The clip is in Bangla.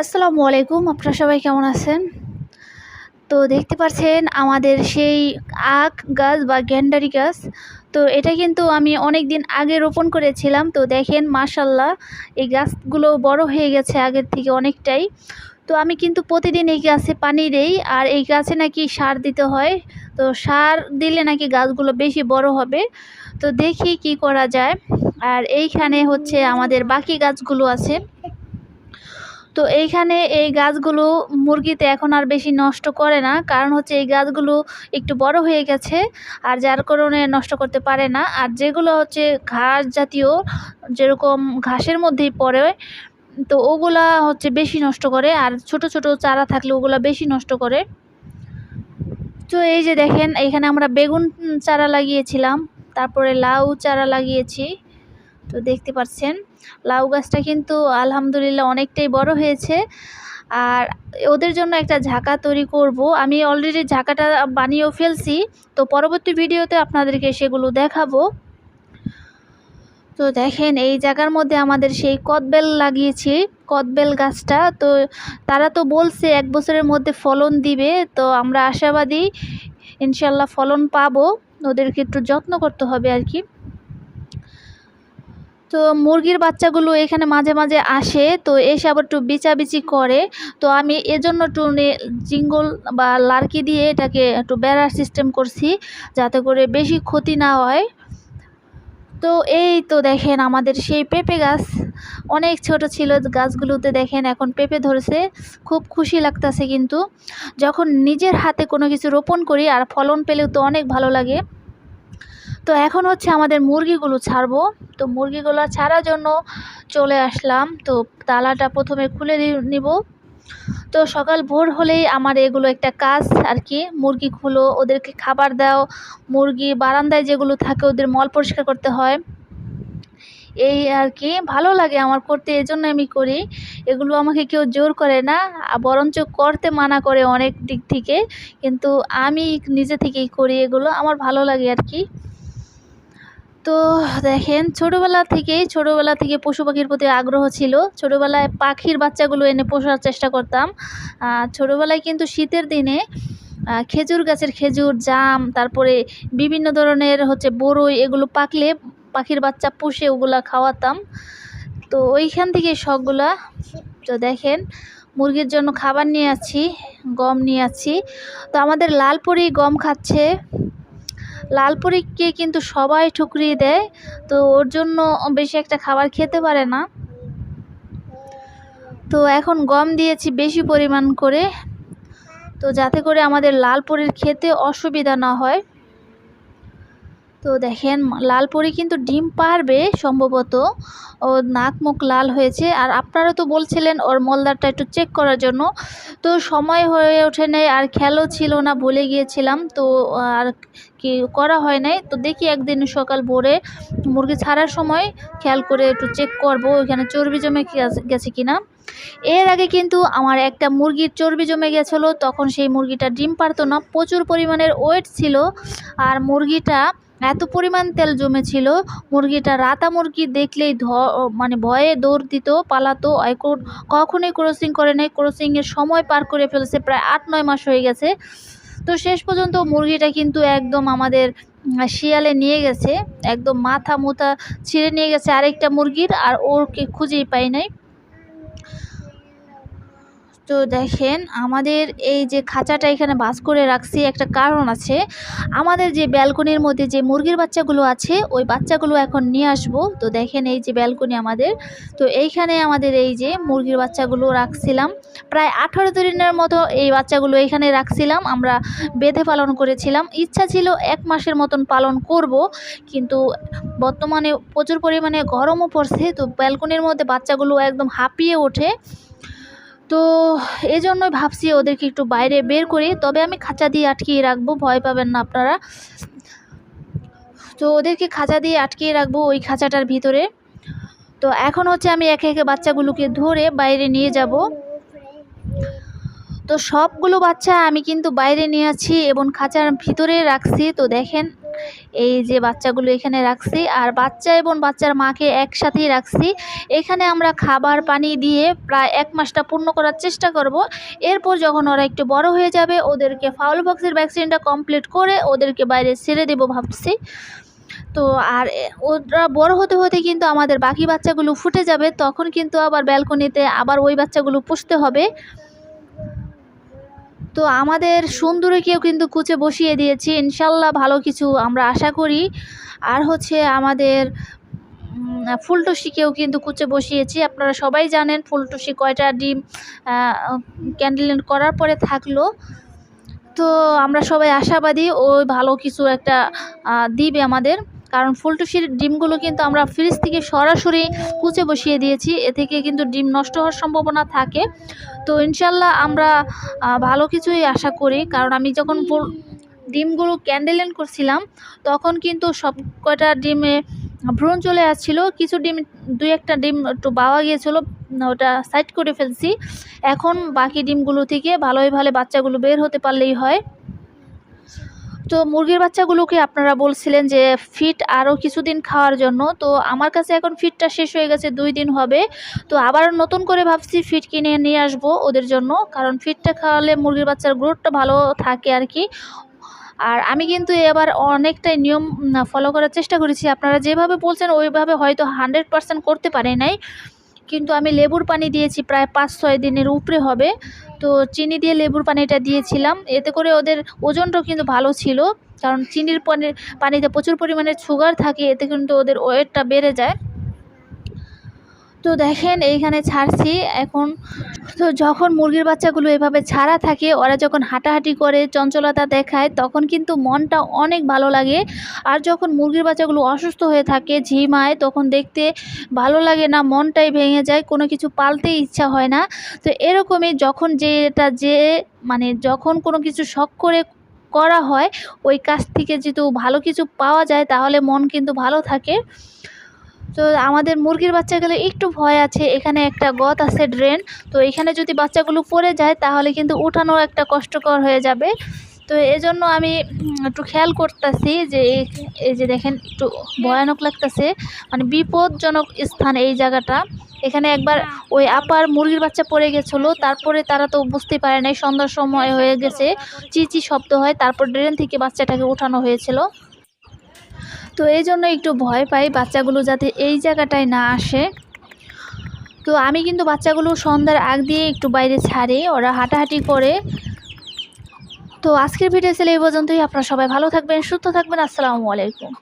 আসসালামু আলাইকুম, আপনারা সবাই কেমন আছেন? তো দেখতে পাচ্ছেন আমাদের সেই আখ গাছ বা গ্যান্ডারি গাছ। তো এটা কিন্তু আমি অনেক দিন আগে রোপণ করেছিলাম। তো দেখেন মাশাল্লাহ এই গাছগুলো বড় হয়ে গেছে আগের থেকে অনেকটাই। তো আমি কিন্তু প্রতিদিন এই গাছে পানি দেই, আর এই গাছে নাকি সার দিতে হয়। তো সার দিলে নাকি গাছগুলো বেশি বড় হবে। তো দেখি কি করা যায়। আর এইখানে হচ্ছে আমাদের বাকি গাছগুলো আছে। তো এইখানে এই গাছগুলো মুরগিতে এখন আর বেশি নষ্ট করে না। কারণ হচ্ছে এই গাছগুলো একটু বড় হয়ে গেছে আর যার কারণে নষ্ট করতে পারে না। আর যেগুলো হচ্ছে ঘাস জাতীয় যেরকম ঘাসের মধ্যেই পড়ে, তো ওগুলা হচ্ছে বেশি নষ্ট করে। আর ছোট ছোট চারা থাকলে ওগুলা বেশি নষ্ট করে। তো এই যে দেখেন, এখানে আমরা বেগুন চারা লাগিয়েছিলাম। তারপরে লাউ চারা লাগিয়েছি। তো দেখতে পাচ্ছেন। লাউ গাছটা কিন্তু আলহামদুলিল্লাহ অনেকটাই বড় হয়েছে। আর ওদের জন্য একটা ঝাঁকা তৈরি করব। আমি অলরেডি ঝাঁকাটা বানিয়েও ফেলছি। তো পরবর্তী ভিডিওতে আপনাদেরকে সেগুলো দেখাবো। তো দেখেন, এই জায়গার মধ্যে আমাদের সেই কদবেল লাগিয়েছি, কদবেল গাছটা। তো তারা তো বলছে এক বছরের মধ্যে ফলন দিবে। তো আমরা আশাবাদী ইনশাল্লাহ ফলন পাবো। ওদেরকে একটু যত্ন করতে হবে আর কি। তো মুরগির বাচ্চাগুলো এখানে মাঝে মাঝে আসে, তো এসে আবার একটু বিচাবিচি করে। তো আমি এজন্য একটু জিঙ্গল বা লার্কি দিয়ে এটাকে একটু বেড়ার সিস্টেম করছি, যাতে করে বেশি ক্ষতি না হয়। তো এই তো দেখেন আমাদের সেই পেঁপে গাছ। অনেক ছোট ছিল গাছগুলোতে দেখেন এখন পেঁপে ধরেছে। খুব খুশি লাগতেছে কিন্তু। যখন নিজের হাতে কোনো কিছু রোপণ করি আর ফলন পেলেও তো অনেক ভালো লাগে। তো এখন হচ্ছে আমাদের মুরগিগুলো ছাড়বো। তো মুরগিগুলো ছাড়ার জন্য চলে আসলাম। তো তালাটা প্রথমে খুলে নিব। তো সকাল ভোর হলেই আমার এগুলো একটা কাজ আর কি। মুরগিগুলো ওদেরকে খাবার দাও। মুরগি বারান্দায় যেগুলো থাকে ওদের মল পরিষ্কার করতে হয়। এই আর কি, ভালো লাগে আমার করতে এজন্য আমি করি। এগুলো আমাকে কেউ জোর করে না বরঞ্চ করতে মানা করে অনেক দিক থেকে। কিন্তু আমি নিজে থেকেই করি এগুলো। আমার ভালো লাগে আর কি। তো দেখেন, ছোটোবেলা থেকেই, ছোটোবেলা থেকে পশু পাখির প্রতি আগ্রহ ছিল। ছোটোবেলায় পাখির বাচ্চাগুলো এনে পোষার চেষ্টা করতাম। ছোটোবেলায় কিন্তু শীতের দিনে খেজুর গাছের খেজুর, জাম, তারপরে বিভিন্ন ধরনের হচ্ছে বড়ই, এগুলো পাকলে পাখির বাচ্চা পুষে ওগুলা খাওয়াতাম। তো ওইখান থেকে শখগুলা, তো দেখেন, মুরগির জন্য খাবার নিয়ে আছি গম নিয়ে আছি তো আমাদের লালপুরি গম খাচ্ছে। লালপুরিকে কিন্তু সবাই ঠুকরিয়ে দেয়, তো ওর জন্য বেশি একটা খাবার খেতে পারে না। তো এখন গম দিয়েছি বেশি পরিমাণ করে, তো যাতে করে আমাদের লালপুরির খেতে অসুবিধা না হয়। তো দেখেন লাল পরি কিন্তু ডিম পারবে সম্ভবত। ও নাক মুখ লাল হয়েছে। আর আপনারা তো বলছিলেন ওর মলদারটা একটু চেক করার জন্য। তো সময় হয়ে ওঠে নাই, আর খেয়ালও ছিল না ভুলে গিয়েছিলাম। তো আর কি করা হয় নাই। তো দেখি একদিন সকাল ভোরে মুরগি ছাড়ার সময় খেয়াল করে একটু চেক করব, ওইখানে চর্বি জমে গেছে কিনা। এর আগে কিন্তু আমার একটা মুরগির চর্বি জমে গেছিল, তখন সেই মুরগিটা ডিম পারতো না। প্রচুর পরিমাণের ওয়েট ছিল। আর মুরগিটা এত পরিমাণ তেল জমেছিল, মুরগিটা রাতা মুরগি দেখলেই ধ মানে ভয়ে দৌড় দিত, পালাতো কখনোই ক্রসিং করে নাই ক্রসিংয়ের সময় পার করে ফেলেছে, প্রায় আট, নয় মাস হয়ে গেছে। তো শেষ পর্যন্ত মুরগিটা কিন্তু একদম আমাদের শিয়ালে নিয়ে গেছে, একদম মাথা মুথা ছিঁড়ে নিয়ে গেছে আরেকটা মুরগির, আর ওরকে খুঁজেই পাই নাই। তো দেখেন, আমাদের এই যে খাঁচাটা এখানে বাস করে রাখছি, একটা কারণ আছে। আমাদের যে ব্যালকনির মধ্যে যে মুরগির বাচ্চাগুলো আছে, ওই বাচ্চাগুলো এখন নিয়ে আসব। তো দেখেন, এই যে ব্যালকনি আমাদের। তো এইখানে আমাদের এই যে মুরগির বাচ্চাগুলো রাখছিলাম। প্রায় আঠারো দিনের মতো এই বাচ্চাগুলো এখানে রাখছিলাম। আমরা বেঁধে পালন করেছিলাম। ইচ্ছা ছিল এক মাসের মতন পালন করব, কিন্তু বর্তমানে প্রচুর পরিমাণে গরমও পড়ছে। তো ব্যালকনির মধ্যে বাচ্চাগুলো একদম হাঁপিয়ে ওঠে। তো এই জন্যই ভাবছি ওদেরকে একটু বাইরে বের করি। তবে আমি খাঁচা দিয়ে আটকিয়ে রাখব, ভয় পাবেন না আপনারা। তো ওদেরকে খাঁচা দিয়ে আটকিয়ে রাখব ওই খাঁচাটার ভিতরে। তো এখন হচ্ছে আমি একে একে বাচ্চাগুলোকে ধরে বাইরে নিয়ে যাব। তো সবগুলো বাচ্চা আমি কিন্তু বাইরে নিয়ে আছি এবং খাঁচার ভিতরে রাখছি। তো দেখেন এই যে বাচ্চাগুলো এখানে রাখছি আর বাচ্চা এবং বাচ্চার মাকে একসাথেই রাখছি। এখানে আমরা খাবার পানি দিয়ে প্রায় এক মাসটা পূর্ণ করার চেষ্টা করব। এরপর যখন ওরা একটু বড় হয়ে যাবে, ওদেরকে ফাউল বক্সের ভ্যাকসিনটা কমপ্লিট করে ওদেরকে বাইরে ছেড়ে দেবো ভাবছি। তো আর ওরা বড় হতে হতে কিন্তু আমাদের বাকি বাচ্চাগুলো ফুটে যাবে, তখন কিন্তু আবার ব্যালকনিতে আবার ওই বাচ্চাগুলো পুষতে হবে। তো আমাদের সুন্দরীকেও কিন্তু কুচে বসিয়ে দিয়েছি। ইনশাল্লাহ ভালো কিছু আমরা আশা করি। আর হচ্ছে আমাদের ফুলটুসিকেও কিন্তু কুচে বসিয়েছি। আপনারা সবাই জানেন ফুলটুসি কয়টা ডিম ক্যান্ডেলেন্ট করার পরে থাকল। তো আমরা সবাই আশাবাদী, ওই ভালো কিছু একটা দিবে আমাদের। কারণ ফুলটুসির ডিমগুলো কিন্তু আমরা ফ্রিজ থেকে সরাসরি কুচে বসিয়ে দিয়েছি। এ থেকে কিন্তু ডিম নষ্ট হওয়ার সম্ভাবনা থাকে। তো ইনশাল্লাহ আমরা ভালো কিছুই আশা করি। কারণ আমি যখন ডিমগুলো ক্যান্ডেলেন করছিলাম, তখন কিন্তু সব কয়টা ডিমে ভ্রূণ চলে আসছিল। কিছু ডিম, দুই একটা ডিম একটু বাওয়া গিয়েছিল, ওটা সাইড করে ফেলছি। এখন বাকি ডিমগুলো থেকে ভালোই ভালো বাচ্চাগুলো বের হতে পারলেই হয়। তো মুরগির বাচ্চাগুলোকে আপনারা বলছিলেন যে ফিট আরও কিছুদিন খাওয়ার জন্য। তো আমার কাছে এখন ফিটটা শেষ হয়ে গেছে, দুই দিন হবে। তো আবার নতুন করে ভাবছি ফিট কিনে নিয়ে আসব ওদের জন্য, কারণ ফিটটা খাওয়ালে মুরগির বাচ্চার গ্রোথটা ভালো থাকে আর কি। আর আমি কিন্তু এবার অনেকটাই নিয়ম ফলো করার চেষ্টা করেছি। আপনারা যেভাবে বলছেন, ওইভাবে হয়তো হান্ড্রেড পার্সেন্ট করতে পারে নাই। কিন্তু আমি লেবুর পানি দিয়েছি প্রায় পাঁচ ছয় দিনের উপরে হবে। তো চিনি দিয়ে লেবুর পানিটা দিয়েছিলাম। এতে করে ওদের ওজনটাও কিন্তু ভালো ছিল। কারণ চিনির পানির পানিতে প্রচুর পরিমাণে সুগার থাকে, এতে কিন্তু ওদের ওয়েটটা বেড়ে যায়। তো দেখেন, এইখানে ছাড়ছি। এখন তো যখন মুরগির বাচ্চাগুলো এভাবে ছাড়া থাকে, ওরা যখন হাঁটাহাঁটি করে, চঞ্চলতা দেখায়, তখন কিন্তু মনটা অনেক ভালো লাগে। আর যখন মুরগির বাচ্চাগুলো অসুস্থ হয়ে থাকে ঝিমায় তখন দেখতে ভালো লাগে না, মনটাই ভেঙে যায়, কোনো কিছু পালতে ইচ্ছা হয় না। তো এরকমই যখন যে এটা যে মানে যখন কোনো কিছু শখ করে করা হয়, ওই কাজ থেকে যেহেতু ভালো কিছু পাওয়া যায়, তাহলে মন কিন্তু ভালো থাকে। তো আমাদের মুরগির বাচ্চাগুলো একটু ভয় আছে এখানে একটা গত আছে ড্রেন তো এখানে যদি বাচ্চাগুলো পড়ে যায় তাহলে কিন্তু উঠানো একটা কষ্টকর হয়ে যাবে। তো এজন্য আমি একটু খেয়াল করতেছি যে এই- যে দেখেন একটু ভয়ানক লাগতেছে মানে বিপদজনক স্থান এই জায়গাটা। এখানে একবার ওই আপার মুরগির বাচ্চা পড়ে গেছিল তারপরে তারা তো বুঝতে পারে নাই সন্ধ্যার সময় হয়ে গেছে চিচি শব্দ হয় তারপর ড্রেন থেকে বাচ্চাটাকে উঠানো হয়েছিল। তো এই জন্য একটু ভয় পাই বাচ্চাগুলো যাতে এই জায়গাটায় না আসে। তো আমি কিন্তু বাচ্চাগুলো সন্ধ্যার আগ দিয়ে একটু বাইরে ছাড়ি, ওরা হাঁটাহাঁটি করে। তো আজকের ভিডিও ছেলে এই পর্যন্তই। আপনারা সবাই ভালো থাকবেন, সুস্থ থাকবেন। আসসালামু আলাইকুম।